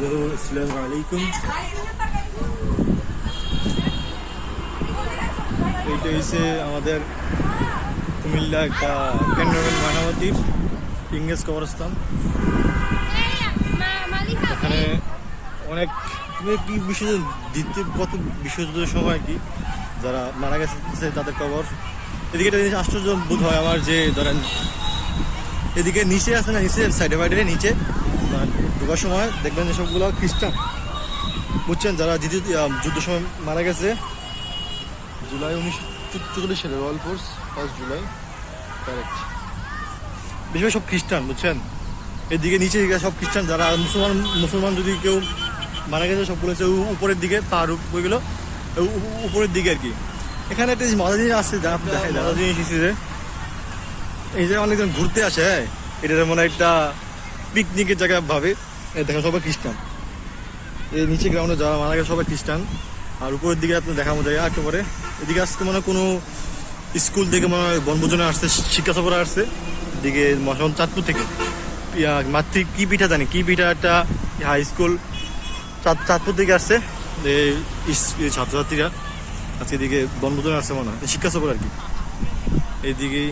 Hello আসসালামু আলাইকুম এইটা আমাদের কুমিল্লা একটা ক্যান্টনমেন্ট মানামতির ইংরেজ কবরস্থান। এখানে অনেক কি বিশ্বযুদ্ধ দ্বিতীয় কত বিশ্বযুদ্ধের সময় কি, যারা মারা গেছে তাদের কবর। এদিকে একটা জিনিস আশ্চর্য বোধ হয় আমার যে ধরেন, এদিকে নিচে আছে না নিচে সাইডে ফাইডে নিচে। ঢোকার সময় দেখবেন যে সবগুলো খ্রিস্টান। বুঝছেন? যারা যুদ্ধের সময় মারা গেছে। জুলাই উনিশশো চৌচল্লিশ সালে royal force first July correct বেশিরভাগ সব খ্রিস্টান বুঝছেন? এদিকে নিচে দিকে সব খ্রিস্টান যারা মুসলমান মুসলমান যদি কেউ মারা গেছে সবগুলো হচ্ছে উ- উপরের দিকে তার ওইগুলো উ- উ- উপরের দিকে আর কি। এখানে একটা মজার জিনিস আসছে যা আপনি মজার জিনিস যে এই যে অনেকজন ঘুরতে আসে হ্যাঁ? এটা মনে হয় একটা পিকনিকের জায়গা ভাবে। দেখেন, সবাই খ্রিস্টান। এই নিচে গ্রাউন্ডে যারা মারা গেছে, সবাই খ্রিস্টান। আর উপরের দিকে আপনি দেখাবো যায় একটু পরে এদিকে আসতে মানে কোনো স্কুল থেকে মনে হয় বনভোজনে আসছে, শিক্ষা সফরে আসছে। এদিকে মশন চাঁদপুর থেকে। মাতৃ, কি পিঠা জানি? কি পিঠা একটা হাই স্কুল চাঁদ চাঁদপুর থেকে আসছে। ছাত্রছাত্রীরা। আজকে এদিকে বনভোজনে আসছে মনে হয়, শিক্ষা সফর আর কি। এইদিকে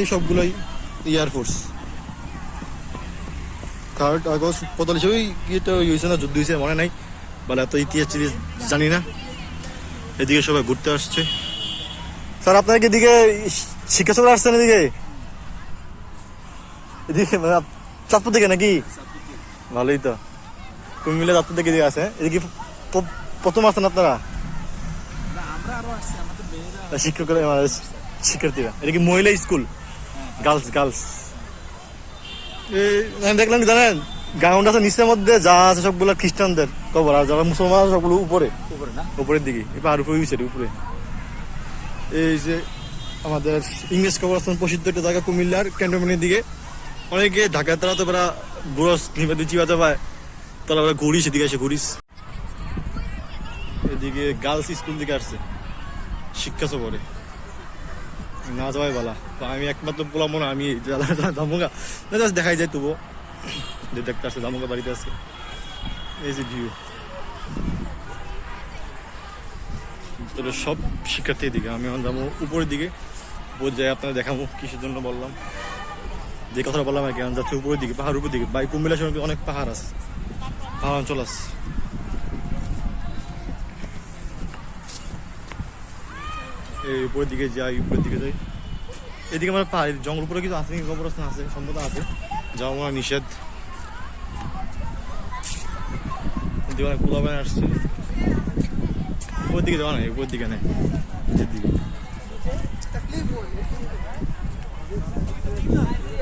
এই সবগুলোই এয়ারফোর্স থার্ড আগস্ট পঁয়তাল্লিশে। ওই ইয়েটা ওই হয়েছে না যুদ্ধ হয়েছে মনে নাই। বলে এত ইতিহাস টিতিহাস জানি না। এদিকে সবাই ঘুরতে আসছে। স্যার আপনার কি এদিকে শিক্ষা সফর আসছেন এদিকে? এদিকে মানে চাঁদপুর থেকে নাকি? ভালোই তো। কুমিল্লা চাঁদপুর থেকে এদিকে আছে এদিকে প- প্রথম আসছেন আপনারা? শিক্ষকরা মানে শিক্ষার্থীরা। এটা কি মহিলা স্কুল? Girls girls. দেখলাম জানেন? গ্রাউন্ড আছে নিচের মধ্যে যা আছে সবগুলো খ্রিস্টানদের কবর আর যারা মুসলমান আছে সবগুলো উপরে। উপরে না? উপরের দিকে এবার আর উপরে গেছে উপরে। এই যে আমাদের ইংরেজ কবরস্থান প্রসিদ্ধ একটা জায়গা কুমিল্লার ক্যান্টনমেন্টের দিকে। অনেকে ঢাকা তারা তো বেড়া গুরস নিবাদি চিবাতে পায় তারা বেড়া ঘুরিস এদিকে এসে ঘুরিস। এদিকে গার্লস স্কুল দিকে আসছে শিক্ষা সফরে। না যাওয়াই বলা তো আমি একমাত্র বললাম না আমি দামুগা, না জাস্ট দেখাই যায় তবুও। যে দেখতে আসছে দামুগা বাড়িতে আছে। এই যে ভিউ তবে সব শিক্ষার্থীর দিকে, আমি এখন যাব উপরের দিকে। উপর যাই আপনাদের দেখাবো, কিসের জন্য বললাম। যে কথাটা বললাম আর কি আমি যাচ্ছি উপরের দিকে পাহাড় উপর দিকে। বাই কুমিল্লা অনেক পাহাড় আছে। পাহাড় অঞ্চল আছে। এই উপরের দিকে যাই, উপরের দিকে যাই। এদিকে আমার পাহাড় জঙ্গল উপরে কিছু আছে, কবরস্থান আছে সম্ভবত আছে। যাওয়া আমার নিষেধ। এদিকে অনেক কুলাবান আসছে। উপর দিকে যাওয়া নাই উপর দিকে নাই। দিকে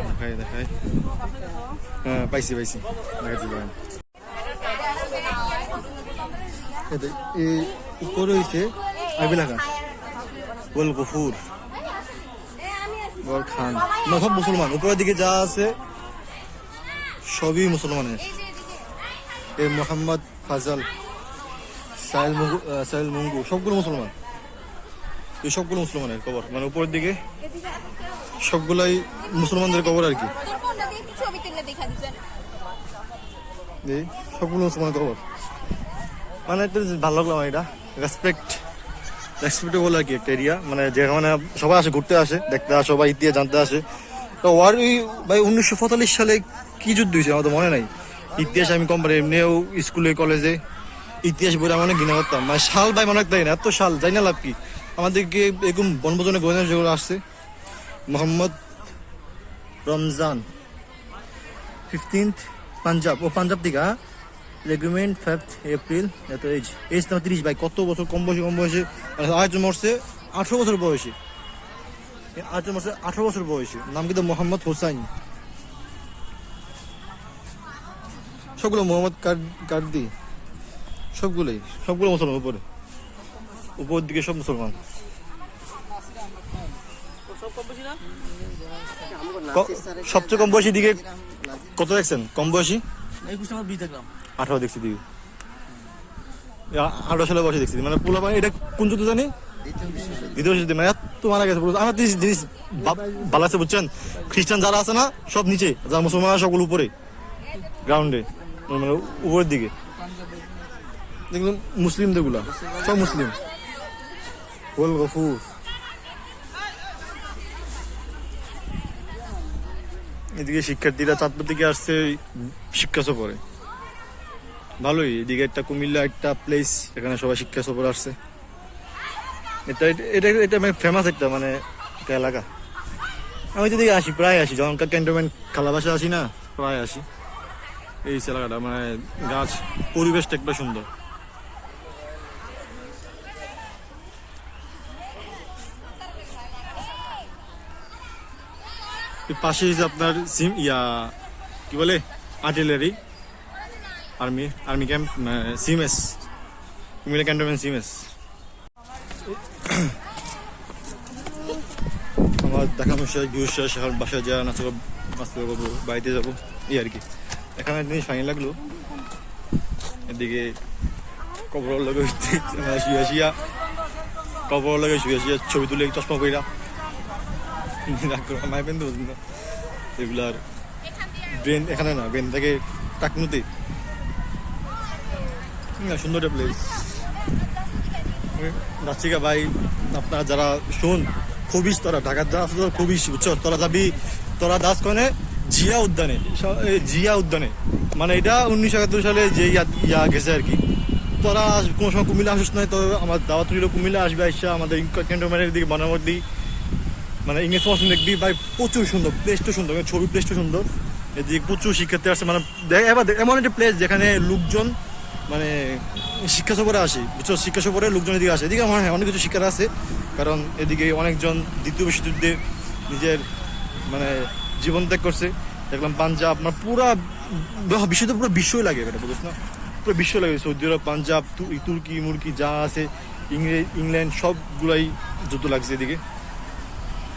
দেখাই দেখাই। হ্যাঁ পাইছি পাইছি। এই উপরে হয়েছে আরবি লেখা ওয়াল গফুর। ওয়াল খান। না সব মুসলমান উপরের দিকে যা আছে সবই মুসলমানের। এই মোহাম্মদ ফাজল সাহেল মুঙ্গু সাহেল মুঙ্গু সবগুলো মুসলমান। এই সবগুলো মুসলমানের কবর। মানে উপরের দিকে সবগুলাই মুসলমানদের কবর আর কি। সবগুলো মুসলমানের কবর। মানে একটা ভালো লাগল আমার এটা। রেসপেক্ট রেসপেক্টেবল আর কি একটা এরিয়া মানে যেখানে সবাই আসে, ঘুরতে আসে, দেখতে আসে, সবাই ইতিহাস জানতে আসে। তো ওয়ার ওই ভাই উনিশশো পঁয়তাল্লিশ সালে কি যুদ্ধ হয়েছে আমার তো মনে নাই। ইতিহাস আমি কম পারি, এমনিও স্কুলে কলেজে ইতিহাস বই আমি অনেক ঘৃণা করতাম। মানে সাল ভাই মনে রাখতে না, এত সাল, জানি না লাভ কি। আমাদেরকে এরকম বনভোজনে গোয়েন্দা যেগুলো আসছে, মোহাম্মদ রমজান। ফিফটিন্থ পাঞ্জাব, ও পাঞ্জাব থেকে হ্যাঁ? রেগুমেন্ট ফিফথ এপ্রিল এত এজ এজ তোমার তিরিশ ভাই, কত বছর, কম বয়সে কম বয়সে? আজ মরছে আঠেরো বছর বয়সে। আজ মরছে আঠেরো বছর বয়সে। নাম কিন্তু মোহাম্মদ হোসাইন। সবগুলো মোহাম্মদ কার্দি? সবগুলোই, সবগুলো মুসলমান উপরে। উপর দিকে সব মুসলমান। সবচেয়ে কম বয়সী দিকে কত দেখছেন কম বয়সী? একুশ নম্বর বি দেখলাম আঠারো দেখছি দিকে আঠারো সালে বয়সে দেখছি মানে পোলা মানে এটা কোন যুদ্ধ জানি? দ্বিতীয় বিশ্বযুদ্ধ। মানে এত মারা গেছে আমার জিনিস জিনিস ভালো আছে, বুঝছেন? খ্রিস্টান যারা আছে না, সব নিচে, যারা মুসলমান সবগুলো উপরে গ্রাউন্ডে মানে উপরের দিকে। দেখলাম মুসলিমদেরগুলা, সব মুসলিম। ওয়াল গফুর। এদিকে শিক্ষার্থীরা চাঁদপুর থেকে আসছে শিক্ষা সফরে ভালোই, এদিকে একটা কুমিল্লা একটা প্লেস এখানে সবাই শিক্ষা সফর আসছে। এটা এটা এটা ফেমাস একটা মানে একটা এলাকা। আমি দিকে আসি, প্রায় আসি, যখন ক্যান্টনমেন্ট খালাবাসা আসি না, প্রায় আসি। এই এলাকাটা মানে গাছ, পরিবেশটা একটা সুন্দর। পাশে আপনার সিম, ইয়া, কি বলে? আর্টিলারি আর্মি আর্মি ক্যাম্প সিমএস কুমিল্লা ক্যান্টনমেন্ট সিমএস আমার দেখা শেষ ভিউ শেষ এখন বাসায় যা নাচা নাচতে করব বাড়িতে যাব এই আর কি। এখানে জিনিস ফাইন লাগল। এদিকে কবর লগে শুয়ে শুয়া কবর লগে শুয়ে শুয়ে ছবি তুলে চশমা কইরা মাই পেন তো এগুলার ব্রেন এখানে না ব্রেন থেকে টাকনুতে সুন্দর একটা প্লেস ভাই, আপনারা যারা শোন খবিস তোরা, ঢাকার আছে তোরা বুঝছ, তোরা যাবি তোরা দাস কনে জিয়া উদ্যানে জিয়া উদ্যানে। মানে এটা উনিশশো একাত্তর সালে যে ইয়া গেছে আর কি। তোরা কোনো সময় কুমিল্লা আসিস নয় তো আমার দাওয়াত রইল কুমিল্লা, আসবে, আইসা আমাদের ক্যান্টনমেন্টের দিকে বানাবার বনাবর্দি মানে ইংরেজ পড়াশোনা দেখবি, ভাই, প্রচুর সুন্দর প্লেসটা সুন্দর মানে ছবি প্লেসটা সুন্দর। এদিকে প্রচুর শিক্ষার্থী আসছে মানে এবার এমন একটা প্লেস যেখানে লোকজন মানে শিক্ষা সফরে আসে। বুঝছ শিক্ষা সফরে লোকজন এদিকে আসে। এদিকে আমার হ্যাঁ অনেক কিছু শিক্ষার আছে। কারণ এদিকে অনেকজন দ্বিতীয় বিশ্বযুদ্ধে নিজের মানে জীবন ত্যাগ করছে। দেখলাম পাঞ্জাব মানে পুরা বিশ্ব তো পুরো বিশ্বই লাগে এটা, বুঝছ না? পুরো বিশ্ব লাগে। সৌদি আরব, পাঞ্জাব তুর্কি, মুরকি যা আছে ইংরেজ ইংল্যান্ড, সবগুলাই যুদ্ধ লাগছে এদিকে।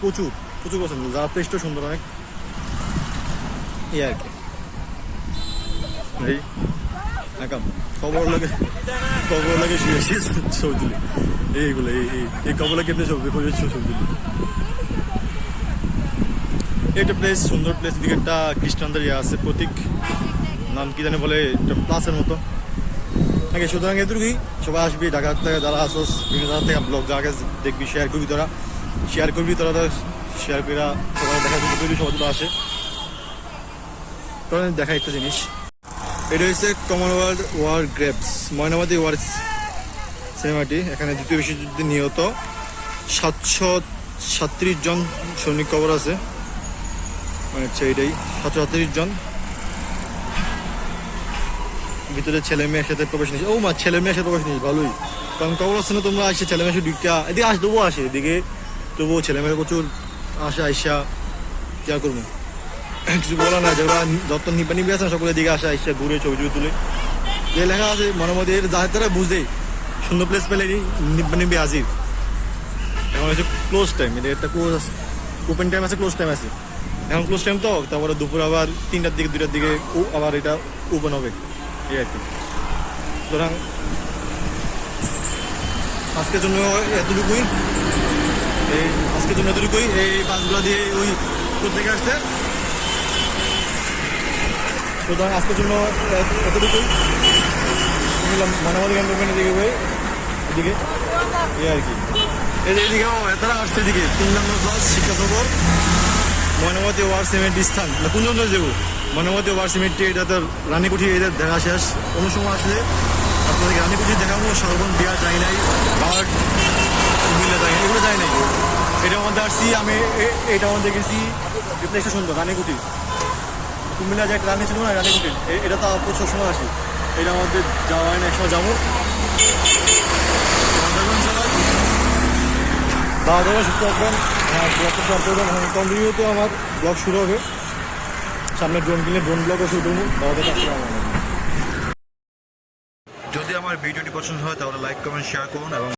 প্রচুর প্রচুর পছন্দ যারা প্লেসটা সুন্দর, অনেক। এই আর কি। একাম খবর লাগে খবর লাগে শুয়ে ছবি তুলি এইগুলো এই এই খবর লাগে এমনি ছবি খুঁজে ছবি তুলি। একটা প্লেস সুন্দর প্লেস দিকে একটা খ্রিস্টানদের ইয়ে আছে, প্রতীক। নাম কি জানি বলে একটা প্লাসের মতো। নাকি, সুতরাং এটুকুই সবাই আসবি, ঢাকা থেকে যারা আসোস বিভিন্ন জায়গা থেকে ব্লগ জায়গা দেখবি শেয়ার করবি তোরা। শেয়ার করবি তোরা শেয়ার করে সবাই দেখা করবি, সবাই আসে। তখন দেখা একটা জিনিস। এটা হচ্ছে Commonwealth war graves Mainamati war সিনেমাটি এখানে দ্বিতীয় বিশ্বযুদ্ধে নিহত সাতশো সাত্রিশ জন সৈনিক কবর আছে। মানে হচ্ছে এটাই, সাতশো সাত্রিশ জন। ভিতরে ছেলে মেয়ে একসাথে প্রবেশ নিয়েছে। ও মা, ছেলে মেয়ে একসাথে প্রবেশ নিয়েছে, ভালোই। কারণ কবর আছে না, তোমরা আসছে ছেলে মেয়ে দুইটা এদিকে আস, তবুও আসে, এদিকে তবুও ছেলে মেয়ে প্রচুর আসে, আইসা আর করব। কিছু বলা না যারা যত নিবা নিবি আছে, সকলের দিকে আসে আইসা ঘুরে ছবি ছবি তুলে। যে লেখা আছে মনের মধ্যে যাদের তারা বুঝে, সুন্দর প্লেস পেলে নিব্বা নিবি হাজির এখন হচ্ছে ক্লোজ টাইম এটা একটা ক্লোজ ওপেন টাইম আছে ক্লোজ টাইম আছে। এখন ক্লোজ টাইম তো, তারপরে দুপুর আবার তিনটার দিকে দুটার দিকে ও- আবার এটা ওপেন হবে। এই আর কি। সুতরাং আজকের জন্য এতটুকুই। এই, আজকের জন্য এতটুকুই। এই বাসগুলো দিয়ে ওই কোথেকে আসছে? সুতরাং আজকের জন্য এত- এতটুকুই। শুনলাম মানামালি ক্যান্টনমেন্টের দিকে বই এদিকে। এই আর কি। এদিকে এতারা আসছে এদিকে। তিন নম্বর ক্লাস শিক্ষা সফর। ময়নামতি ওয়ার সিমেন্ট স্থান। না কোন জন্য যাব? ময়নামতি ওয়ার সিমেন্টটি, এটা তো রানীকুঠি এটা দেখা শেষ। কোনো সময় আসলে আপনাদেরকে রানীকুঠি দেখাবো সর্বন দেওয়া যায় নাই। বার্ড মিলে যায় নাই। এগুলো যায় নাই। এটার মধ্যে আসছি, আমি এ- এটার মধ্যে গেছি সুন্দর রানীকুঠি। কুমিল্লা যে একটা রানী ছিল না রানীকুঠি এ- এটা তো প্রচুর সময় আসি এটা আমাদের যাওয়া হয় না একসময় যাব দাওয়া দাওয়া সুস্থ থাকবেন ব্লগটা শেয়ার করবেন কন্টিনিউ তো আমার ব্লগ শুরু হবে। সামনে ড্রোন কিনলে ড্রোন ব্লগও শুরু করব দাওয়া দাওয়া আমার যদি আমার ভিডিওটি পছন্দ হয় তাহলে লাইক কমেন্ট শেয়ার করুন এবং